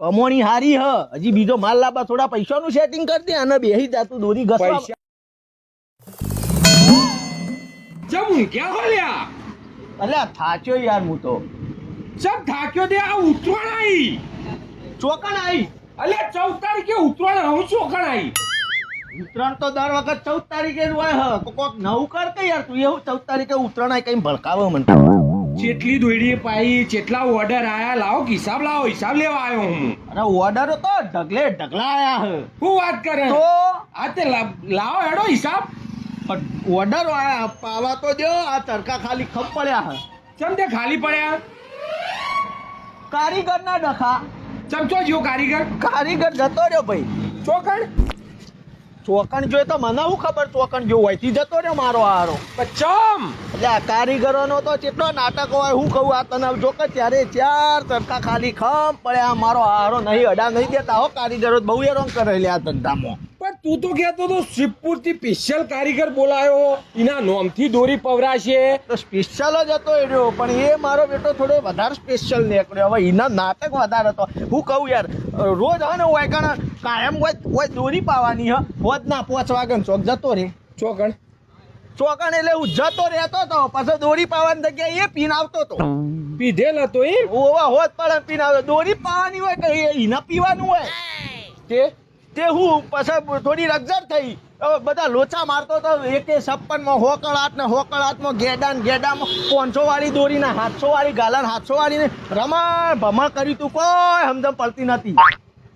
કમોણી હારી હ. હજી બીજો માલ લાવવા થોડા પૈસાનું સેટિંગ કરી દે અને બેહી જાતું દોરી ઘસવા. જમું ક્યાં હોલ્યા અલ્યા થાક્યો યાર હું તો. ચમ થાક્યો તે આ ઉતરાણ આઈ. ચોકણ આવી અલે ચૌદ તારીખે ઉતરાણ હું ચોકણ આઈ. ઉત્તરાયણ તો દર વખત ચૌદ તારીખે જ હોય હ. તો કોક નવું કર કે યાર તું એવું ચૌદ તારીખે ઉત્તરાયણ આઈ કઈ ભડકાવે મને. જેટલી દોયડી પાઈ જેટલા ઓર્ડર આયા લાવો હિસાબ લાવો હિસાબ લેવા આવ્યો હું. અરે ઓર્ડર તો ઢગલે ઢગલા આયા હું. વાત કરે? તો? આ તે લાવો હેડો હિસાબ. ઓર્ડર આયા પાવા તો દો આ તડકા ખાલી ખપ પડ્યા હ. ચમ તે ખાલી પડ્યા? કારીગર ના ડખા ચમચો જો કારીગર? કારીગર જતો રહ્યો ભાઈ. ચોકણ ચોકણ જોઈ તો મને શું ખબર ચોકણ જો હોય? જતો રહ્યો મારો હારો. ચમ! એટલે આ કારીગરોનો તો કેટલો નાટક હોય હું કહું આ તને જો કે ત્યારે ચાર તડકા ખાલી ખમ પડે આ મારો હારો નહીં અડા નહીં દેતા હો કારીગરો બહુ એ કરે લે આ ધંધામાં. તું તો કહેતો તો શિવપુરથી સ્પેશિયલ કારીગર બોલાયો. એના નોમથી દોરી પવરાશે. તો સ્પેશિયલ જ હતો એ રહ્યો પણ એ મારો બેટો થોડો વધારે સ્પેશિયલ નીકળ્યો. હવે એના નાટક વધારે હતો. હું કહું યાર રોજ હવે ને હોય કારણ કાયમ હોય હોય દોરી પાવાની હ. હોજ ના પોચ વાગણ ચોક જતો રે. ચોકણ? ચોકણ એટલે હું જતો રહેતો તો પછી દોરી પાવાની જગ્યાએ એ પીન આવતો હતો પીધેલ હતો એ ઓવા હોત પણ પીન આવે. દોરી પાવાની હોય કે એ ઈના પીવાનું હોય? તે? તે હું પછી થોડી રગજર થઈ. બધા લોચા મારતો તો એકે છપ્પનમાં હોકળ આઠ ને હોકળ આઠમાં ગેડા ને ગેડામાં પાંચસો વાળી દોરીને સાતસો વાળી ગાલા સાતસો વાળી ને રમણ ભમણ કર્યું તું કોઈ સમજણ પડતી નથી.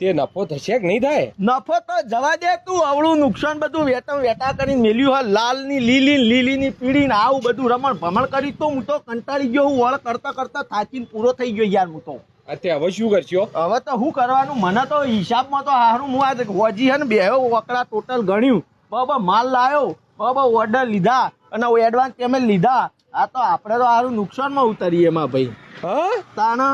તે નફો થશે કે નહીં થાય? નફો તો જવા દે તું અવળું નુકસાન બધું વેતમ વેટા કરીને મેલ્યું હોય લાલની લીલી લીલી ની પીળી ને આવું બધું રમણ ભમણ કરી તો હું તો કંટાળી ગયો હું વળ કરતા કરતા થાકીને પૂરો થઈ ગયો યાર હું તો. અત્યારે હવે શું કરશો? હવે તો શું કરવાનું? મને તો હિસાબમાં તો હારું હું આ હોજી હે ને બે વકડા ટોટલ ગણ્યું. બરાબર માલ લાવ્યો બરાબર ઓર્ડર લીધા અને એડવાન્સ પેમેન્ટ લીધા. આ તો આપણે તો હારું નુકસાનમાં ઉતરીએ એમાં ભાઈ. હા? તાના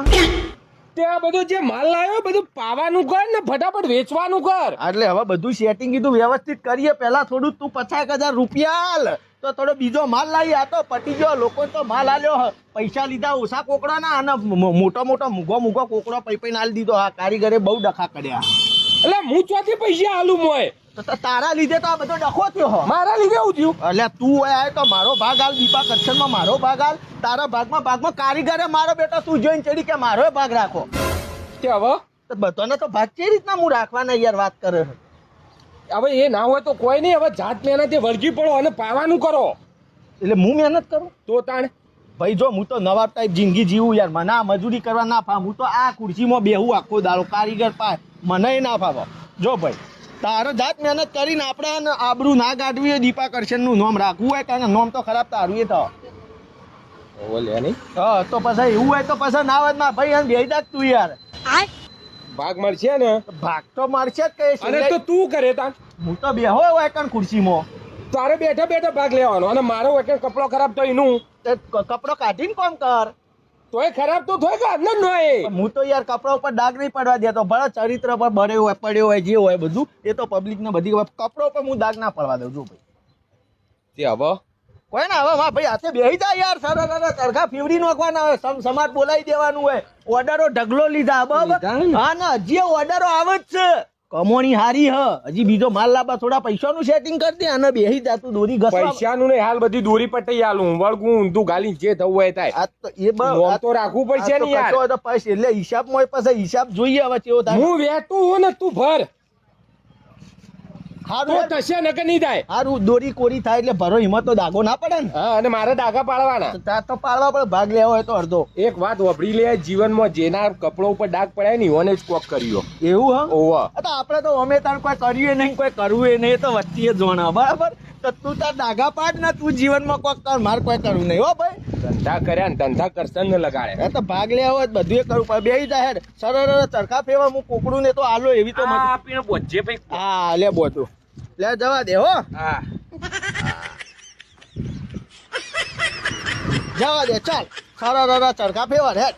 તે આ બધું જે માલ લાવ્યો બધું પાવાનું કર ને ફટાફટ વેચવાનું કર. એટલે હવે બધું સેટિંગ કીધું વ્યવસ્થિત કરીએ. પહેલા થોડું તું પચાસ હજાર રૂપિયા તો થોડો બીજો માલ લાવી આ તો પટી ગયો. લોકો તો માલ આલ્યો. હ. પૈસા લીધા ઓછા કોકડાના અને મોટો મોટો મૂગો મૂગો કોકડો પૈ પૈ આલી દીધો. આ કારીગરે બહુ ડખા કર્યા. એટલે હું ચોથી પૈસા આલું મોય? તારા લીધે તો આ બધો ડખો થયો હો. મારા લીધે એવું થયું? એટલે તું આય તો મારો ભાગ હાલ દીપા કરશનમાં મારો ભાગ હાલ તારા ભાગમાં ભાગમાં કારીગરે મારો બેટો તું જોઈને ચડી કે મારો ભાગ રાખો. કે હવે? તો બધાને તો ભાગ કેવી રીતના હું રાખવાના યાર વાત કરે છે? હવે એ ના હોય તો કોઈ નહીં. હવે જાત મહેનતે વળગી પડો અને પાવાનું કરો. એટલે હું મહેનત કરું? તો તાણે. ભાઈ જો હું તો નવા ટાઈપ જિંદગી જીવું યાર. મને આ મજૂરી કરવા ના ફાવ. હું તો આ ખુરશીમાં બેહું આખો દારો કારીગર પાય. મને ના ફાવો. જો ભાઈ તારો જાત મહેનત કરીને આપણે આબરું ના કાઢવી હોય દીપા કરશનનું નોમ રાખવું હોય કારણ નોમ તો ખરાબ તારું એ તો. ઓલે નહીં હા તો પછી એવું હોય તો પછી ના હોય ના ભાઈ એમ બેહી દાખ તું યાર. ભાગ મળશે ને? ભાગ તો મળશે જ કઈ અને તો તું કરે તા હું તો બેહો હોય કાન ખુરશીમાં. તારે બેઠા બેઠા ભાગ લેવાનો અને મારો એક કપડો ખરાબ તો એનું. કપડો કાઢીને કોમ કર? તોય ખરાબ તો થોય કે અંદર નો એ હું તો યાર કપડા ઉપર ડાઘ નહીં પડવા દેતો. ભલે ચરિત્ર પર બળે હોય પડ્યો હોય જે હોય બધું એ તો પબ્લિક ને બધી. કપડા ઉપર હું દાગ ના પડવા દઉં છું ભાઈ. તે હવે કોઈ ના હવે ભાઈ હાથે બેહી જાય યાર સર તરખા ફીવડી નાખવાના હોય સમ સમાજ બોલાવી દેવાનું હોય. ઓર્ડરો ઢગલો લીધા હા ના હજી ઓર્ડરો આવે જ છે. કમોણી હારી હ. હજી બીજો માલ લાવવા થોડા પૈસાનું સેટિંગ કરતી અને બેહી જા તું દોરી ઘસવા. પૈસાનું ને હાલ બધી દોરી પટાઈ આલું વળગું ઊંધું ગાલી જે થવું હોય થાય. આ તો એ બસ તો રાખવું પડશે ને યાર. એટલે હિસાબમાં હોય પછી હિસાબ જોઈએ હવે કેવો થાય. હું વેતું હું ને તું ભર. હારું થશે ને કે નહીં થાય. હારું દોરી કોરી થાય એટલે ભરો હિંમત તો દાગો ના પડે ને. હા અને મારે ડાઘા પાડવાના. ત્યાં તો પાડવા પડે ભાગ લેવો હોય તો અડધો. એક વાત વપરી લે જીવનમાં જેના કપડો ઉપર ડાગ પડે ને ઓને જ કોક કર્યો. એવું હા? ઓવા. તો આપણે તો અમે તાર કોઈ કર્યું નહીં કોઈ કરવું એ નહીં તો વચ્ચે જોણા બરાબર? તો તું તાર ડાઘા પાડ ને તું જીવનમાં કોક કર માર કોઈ કરવું નહીં હો ભાઈ. ધંધા કર્યા ને ધંધા કરશન ને લગાડે. એ તો ભાગ લેવો હોય બધું કરવું પડે. બેહી જાય સરળ ચરખા ફેવા હું કોકડું ને તો આલો એવી તો બોજે ભાઈ. હા લે બોતું લે જવા દે હો. હા. જવા દે ચાલ. સરળ ચડકા ફેવાર હેડ